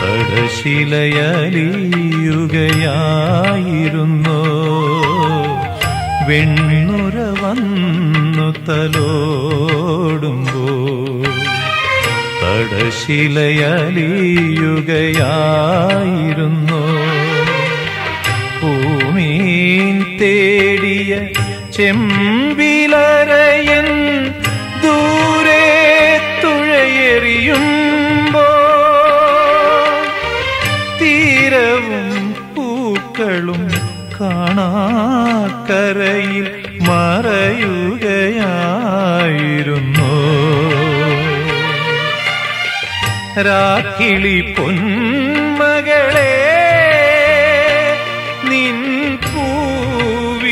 തടശിലയലിയുകയായിരുന്നു? വെണ്ണുര വന്നു തലോടുമ്പോ തടശിലയലിയുകയായിരുന്നു? ഭൂമീൻ തേടിയ ചെമ്പിലറയൻ ദൂരെ തുഴയെറിയുമ്പോ തീരവും പൂക്കളും കാണാക്കരയിൽ മറയുകയായിരുന്നു. രാക്കിളി പൊന്മകളെ 不。